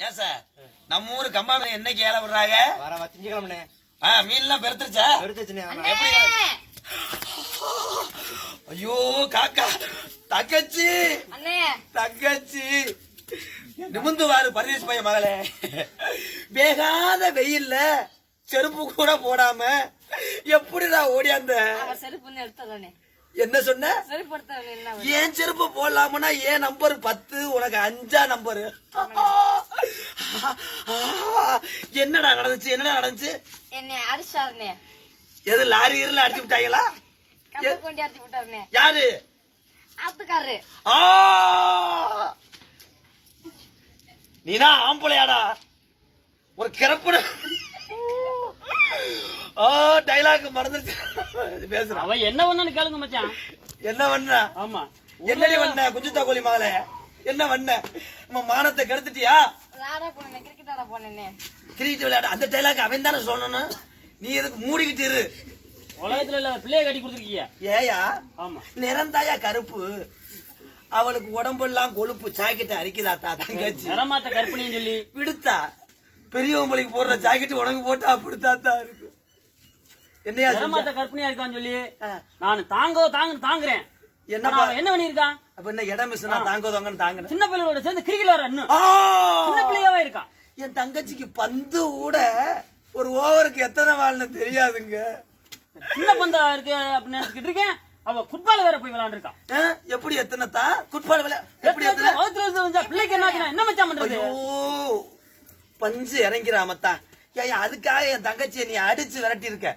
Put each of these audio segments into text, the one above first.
ஏன் சார் நம்ம ஊரு கம்பா மீன் என்னைக்கு ஏல விடுறாங்க? வர வா திங்கக்கிழமண்ணே. ஆ மீன்லாம் பெருத்துருச்சா? எடுத்து வச்சுனே எப்படி? ஐயோ காக்கா தங்கச்சி! அண்ணே! தங்கச்சி! நிமிந்து வாரு பரதேஷ் பையன் மகளே. வேகாத வெயில்ல செருப்பு கூட போடாம எப்படிடா அவன் செருப்பு எடுத்ததானே என்ன சொன்ன? ஏன் செருப்பு போடலாமனா ஏன் நம்பர் பத்து உனக்கு அஞ்சா நம்பர். என்னடா நடந்துச்சு? என்னடா நடந்துச்சு? என்னை அடிச்சாருனே. எது லாரி இருல அடிச்சு விட்டாங்களா? கம்பு கொண்டு அடிச்சு விட்டாருனே. யாரு? ஆத்துக்காரரு. ஆ! நீதான் ஆம்பளையாடா? ஒரு கிறப்புன ஓ டைலாக் மறந்துருச்சு. பேசுறான் அவன் என்ன பண்ணு கேளுங்க மச்சான். என்ன பண்ண ஆமா. என்னடி பண்ண குஞ்சுத்தா கோழி மகளே? என்ன பண்ண நம்ம மானத்தை கெடுத்துட்டியா? கிரிக்கெட் ஆட போனேனே. கிரிக்கெட் விளையாட. அந்த டைலாக் அவன் தானே சொல்லணும். நீ எதுக்கு மூடிக்கிட்டு இரு. உலகத்துல இல்ல பிள்ளைய கட்டி கொடுத்துருக்கீங்க. ஏயா ஆமா. நிறந்தாயா கருப்பு? அவளுக்கு உடம்பெல்லாம் கொழுப்பு. ஜாக்கெட் அரிக்குதாத்தா தங்கச்சி? நிறமாத்த கற்பனைன்னு சொல்லி. விடுத்தா? பெரியவங்களுக்கு போடுற ஜாக்கெட் உனக்கு போட்டா அப்படித்தாத்தா இருக்கு என்னையா? நிறமாத்த கற்பனையா இருக்கான்னு சொல்லி. நான் தாங்கோ தாங்க தாங்குறேன். அவன் என்ன பண்ணிருக்கான் அப்ப என்ன இடம் மிஸ்னா தாங்க தாங்கன்னு தாங்கின? சின்ன பிள்ளைகளோட சேர்ந்து கிரிக்கெட் வர இன்னும் சின்ன பிள்ளையாவே இருக்கான். என் தங்கச்சிக்கு பந்து கூட ஒரு ஓவருக்கு எத்தனை வாழ்னு தெரியாதுங்க. சின்ன பந்தா இருக்கு அப்படின்னு நினைச்சுக்கிட்டு இருக்கேன். அவ ஃபுட்பால் வேற போய் விளையாண்டுருக்கான். எப்படி எத்தனைத்தா? குட்பால் விளையா எப்படி எத்தனை? வகுத்துல பிள்ளைக்கு என்ன என்ன மச்சான் பண்றது? பஞ்சு இறங்கிறாமத்தா ஏய் அதுக்காக என் தங்கச்சியை நீ அடிச்சு விரட்டி இருக்க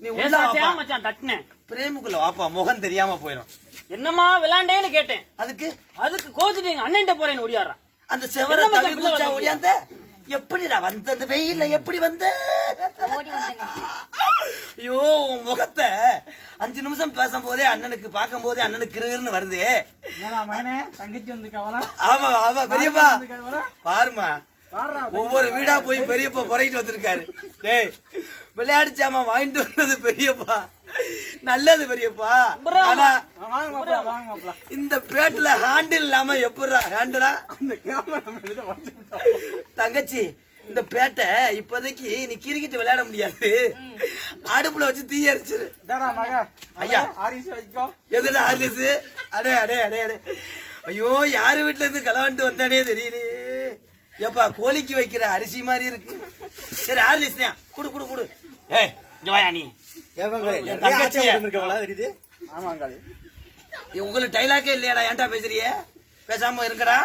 நீ உள்ள ஏசாச்சே வாப்பா மச்சான் தட்டினேன் பிரேமுக்குள்ள வாப்பா முகம் தெரியாம போயிடும் என்னம்மா விளையாண்டேன்னு கேட்டேன். அதுக்கு? அதுக்கு கோச்சுட்டு எங்க அண்ணன்ட்ட போறேன்னு ஓடியாடுறான் அந்த செவர என்ன குச்சா ஓடியாந்த எப்படிடா வந்த அந்த? வெயில்ல எப்படி வந்த? ஓடி ஐயோ உன் முகத்தை அஞ்சு நிமிஷம் பேசும் போதே அண்ணனுக்கு பார்க்கும் போதே அண்ணனுக்கு கிருகிருன்னு வருது. மகனே தங்கச்சி வந்துருக்காவளா? ஆமா ஆமா பெரியப்பா வந்துருக்காவளா? பாருமா ஒவ்வொரு வீடா போய் பெரியப்பா புறக்கிட்டு வந்திருக்காரு. டேய் விளையாட்டு சாமான் வாங்கிட்டு வந்தது பெரியப்பா. நல்லது பெரியப்பா. ஆனா இந்த பேட்ல ஹேண்டில் இல்லாம எப்படிடா ஹேண்டிலா தங்கச்சி இந்த பேட்டை இப்போதைக்கு நீ கிரிக்கெட் விளையாட முடியாது. அடுப்புல வச்சு தீ மக. ஐயா. ஆரிசி எதுடா ஆர்லிஸ் அடே அடே அடே அடே. ஐயோ யாரு வீட்டுல இருந்து கலவாண்டு வந்தானே தெரியலையே. ஏப்பா கோழிக்கு வைக்கிற அரிசி மாதிரி இருக்கு. சரி ஆர்லிஸ்னியா குடு குடு குடு. ஏய் இங்க வாயா நீ. உங்களுக்கு டைலாக்கே இல்லையாடா ஏன்டா பேசுறிய? பேசாம இருக்கடா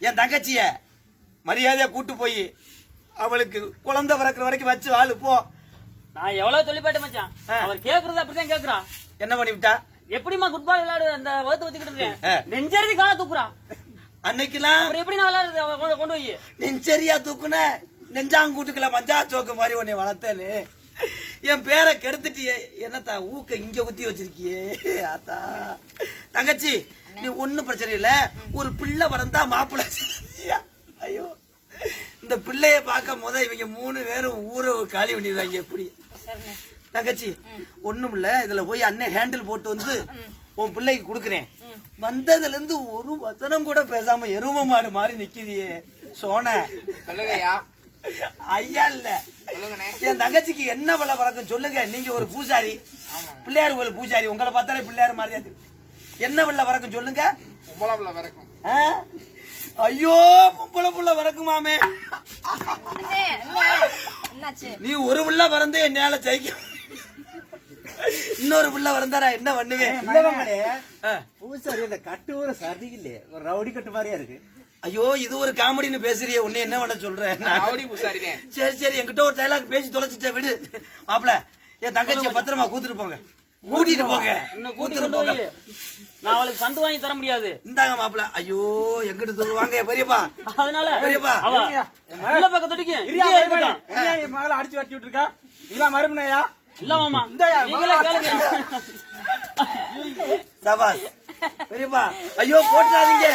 என் தங்கச்சிய மரியாதையா கூட்டு போய் அவளுக்கு குழந்தை பிறக்கிற வரைக்கும் வச்சு வாழு போ. நான் எவ்வளவு சொல்லி போயிட்டேன் மச்சான். அவர் கேக்குறது அப்படிதான் கேக்குறான். என்ன பண்ணி விட்டா எப்படிமா ஃபுட்பால் விளையாடு அந்த வகுத்து வச்சுக்கிட்டு இருக்கேன். ஆ. நெஞ்செழுதி கால தூக்குறான். அன்னைக்கெல்லாம் எப்படி நான் கொண்டு- போய். நெஞ்சரியா தூக்குன நெஞ்சாங்கூட்டுக்குள்ள மஞ்சா சோக்கு மாதிரி உன்னை வளர்த்தேன்னு. என் பேரை கெடுத்துட்டியே என்னத்தா ஊக்க இங்க குத்தி வச்சிருக்கியே ஆத்தா. தங்கச்சி நீ ஒண்ணும் பிரச்சனை இல்ல. ஒரு பிள்ளை பிறந்தா மாப்பிள்ளை. ஐயோ. இந்த பிள்ளைய பார்க்க முத இவங்க மூணு பேரும் ஊரை காலி பண்ணிடுவாங்க எப்படி? தங்கச்சி ஒண்ணும் இல்ல. இதுல போய் அண்ணன் ஹேண்டில் போட்டு வந்து உன் பிள்ளைக்கு கொடுக்குறேன். வந்ததுல இருந்து ஒரு வசனம் கூட பேசாம எரும மாடு மாதிரி நிக்கிறியே சோன. சொல்லுங்கய்யா. ஐயா இல்ல. என் தங்கச்சிக்கு என்ன பல பழக்கம் சொல்லுங்க. நீங்க ஒரு பூசாரி. பிள்ளையார் கோயில் பூசாரி. உங்களை பார்த்தாலே பிள்ளையார் மாதிரியா தெரியும். என்ன சொல்லுங்க. பொம்பளை வரைக்கும் ஆ? ஐயோ பொம்பளை புள்ள என்னாச்சு நீ ஒரு புள்ள பிறந்து என்னால ஜெயிக்க இன்னொரு புள்ள பிறந்தாரா என்ன பண்ணுவேன். பூசாரி இந்த கட்டு ஒரு சரியில்லை ஒரு ரவுடி கட்டு மாதிரியா இருக்கு. ஐயோ இது ஒரு காமெடின்னு பேசுறியே. உன்னை என்ன பண்ண சொல்றேன். சரி சரி. என்கிட்ட ஒரு டைலாக் பேசி தொலைச்சிட்ட விடு. மாப்பிள என் தங்கச்சியை பத்திரமா கூட்டிட்டு போங்க. கூட்டிட்டு போங்க. கொண்டு போங்க. நான் அவளுக்கு பந்து வாங்கி தர முடியாது. இந்தாங்க மாப்பிள. ஐயோ எங்கிட்ட சொல்லுவாங்க பெரியப்பா. அதனால பெரியப்பா. அவ இருக்கட்டும் மகளை அடிச்சு வட்டி விட்டுருக்கா. இதான் மறுமனையா இல்ல மாமா. நீங்களே கேளுங்க. சபாஸ் பெரியப்பா ஐயோ போட்டுறாதீங்க.